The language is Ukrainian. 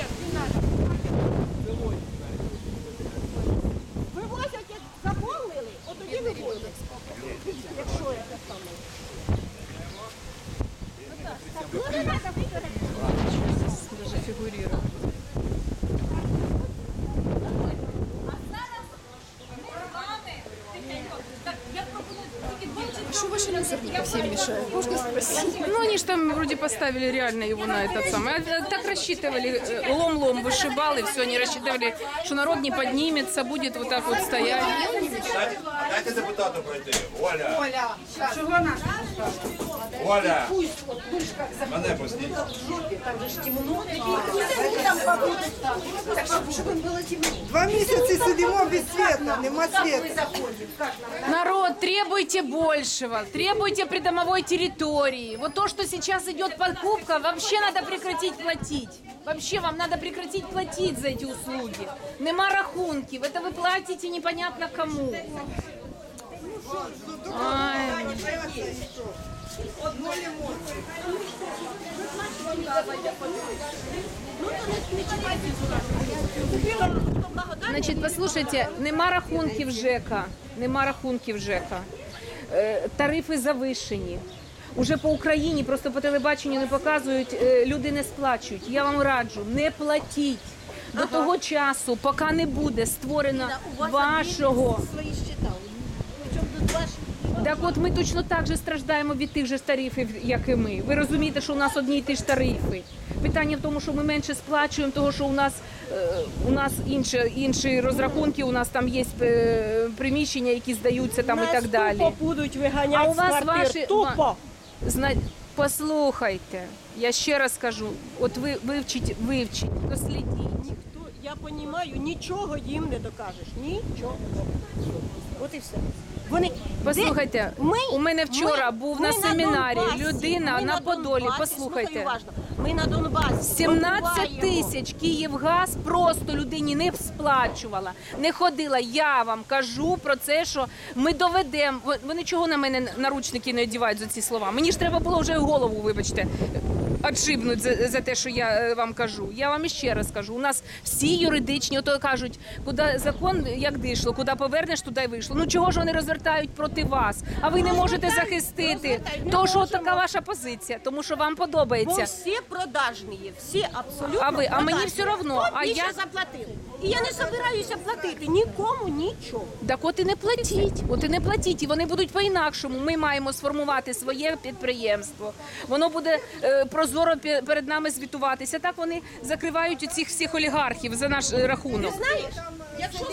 Нет, не надо. Як заповнили, тоді вивозять. Якщо я це. Ну так, так. Ну не треба викидати. А мусорники всем мешают? Можно спросить? Ну, они же там вроде поставили реально его на этот самый. А, а Так рассчитывали, э, лом-лом вышибал, и все, они рассчитывали, что народ не поднимется, будет вот так вот стоять. Дайте, дайте депутату пройти. Оля. Оля. Оля. Мене пустіть. Два місяці сидимо без света, нема света. Народ, требуйте большего, требуйте придомовой территории. Вот то, что сейчас идет покупка, вообще надо прекратить платить. Вообще вам надо прекратить платить за эти услуги. Нема рахунків, это вы платите непонятно кому. Ай. Значить, послухайте, нема рахунків ЖЕКа, нема рахунків ЖЕКа. Е, Тарифи завишені. Уже по Україні, просто по телебаченню не показують, е, люди не сплачують. Я вам раджу, не платіть. До того часу, поки не буде створено вашого. свої счета. Причому тут ваші Так от ми точно так же страждаємо від тих же тарифів, як і ми. Ви розумієте, що у нас одні й ті ж тарифи. Питання в тому, що ми менше сплачуємо, того що у нас е, у нас інші, інші розрахунки, у нас там є е, приміщення, які здаються там і так далі. Тупо будуть виганяти А у вас з квартир. ваші- Тупо. Зна... Послухайте, я ще раз кажу, от ви вивчіть, вивчіть, дослідіть. Я розумію, нічого їм не докажеш. Нічого. От і все. Вони Послухайте, ми, у мене вчора ми- був ми на семінарі Донбасі, людина ми на Подолі. Донбасі, Послухайте. слухай уважно, Ми на Донбасі. 17 добуваємо. тисяч Київгаз просто людині не сплачувала, не ходила. Я вам кажу про це, що ми доведемо. Вони чого на мене наручники не одягають за ці слова? Мені ж треба було вже голову, вибачте, отшибнуть за, за те, що я е, вам кажу. Я вам іще раз кажу. У нас всі юридичні, ото кажуть, куди закон як дійшло, куди повернеш, туди й вийшло. Ну чого ж вони розвертають проти вас? А ви не можете захистити. розвертають, не То що можемо. така ваша позиція, тому що вам Бо подобається. всі продажні всі абсолютно А ви- а мені продажні. все равно, Хто а більше я- заплатив? І я не збираюся платити нікому нічого. Так от і не платіть, от і не платіть, і вони будуть по-інакшому. Ми маємо сформувати своє підприємство. Воно буде е, прозоро перед нами звітуватися. Так вони закривають цих всіх олігархів за наш е, рахунок. Знаєш, якщо